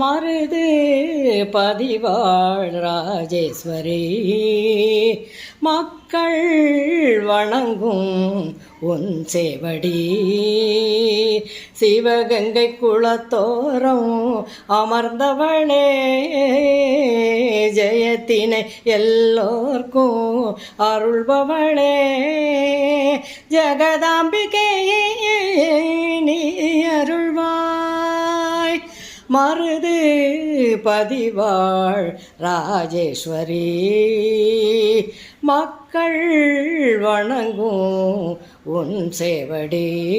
மருது பதிவாள் ராஜேஸ்வரி. மக்கள் வணங்கும் உன் சேவடி. சிவகங்கை குளத்தோரம் அமர்ந்தவளே ஜெயத்தினை எல்லோர்க்கும் அருள்பவளே. ஜெகதாம்பிகையே மருது பதிவாள் ராஜேஸ்வரி. மக்கள் வணங்கும் உன் சேவடி.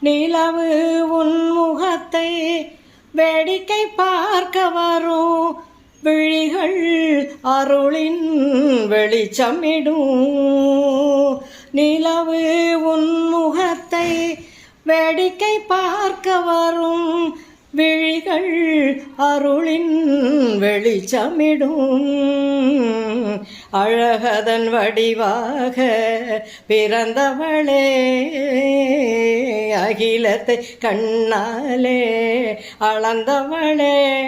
நிலவு உன் முகத்தை வேடிக்கை பார்க்க வரும். விழிகள் அருளின் வெளிச்சமிடும். நிலவு உன் முகத்தை வேடிக்கை பார்க்க வரும். விழிகள் அருளின் வெளிச்சமிடும். அழகதன் வடிவாக பிறந்தவளே அகிலத்தை கண்ணாலே அளந்தவளே.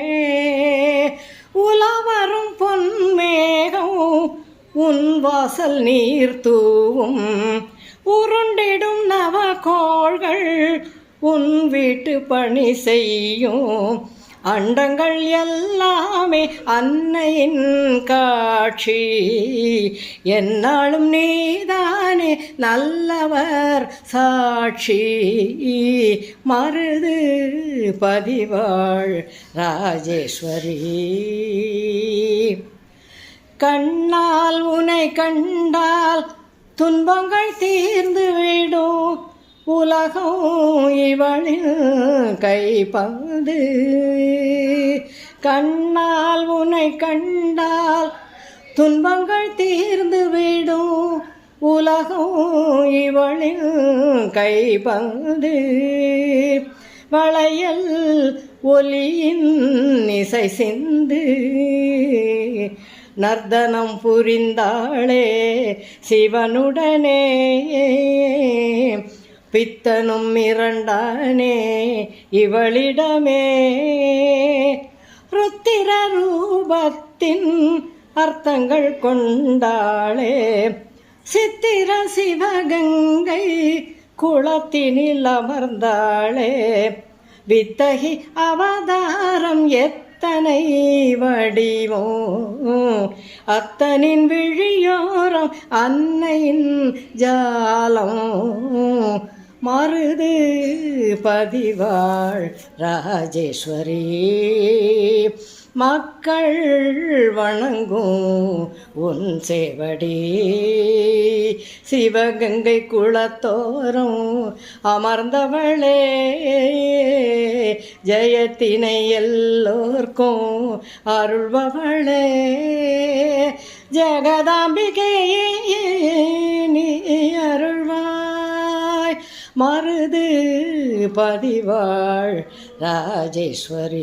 உலவரும் பொன்மேகம் உன் வாசல் நீர் தூவும். உருண்டிடும் தோள்கள் உன் வீட்டு பணி செய்யும். அண்டங்கள் எல்லாமே அன்னையின் காட்சி. என்னாலும் நீதானே நல்லவர் சாட்சி. மருது பதிவாள் ராஜேஸ்வரி. கண்ணால் உனை கண்டால் துன்பங்கள் தீர்ந்து விடும். உலகம் இவளின் கைப்பந்து. கண்ணால் உன்னை கண்டால் துன்பங்கள் தீர்ந்து விடும். உலகம் இவளின் கைப்பந்து. வளையல் ஒலியின் இசை சிந்து. நர்தனம் புரிந்தாளே சிவனுடனே பித்தனும் இரண்டானே இவளிடமே. ருத்திர ரூபத்தின் அர்த்தங்கள் கொண்டாளே. சித்திர சிவகங்கை குளத்தினில் அமர்ந்தாளே. வித்தகி அவதாரம் எத்தனை வடிவோ. அத்தனின் விழியோரம் அன்னையின் ஜாலம். மருது பதிவாள் ராஜேஸ்வரி. மக்கள் வணங்கும் உன் சேவடி. சிவகங்கை குளத்தோறும் அமர்ந்தவளே ஜெயத்தினை எல்லோர்க்கும் அருள்பவளே. ஜெகதாம்பிகையே மருது பதிவாள் ராஜேஸ்வரி.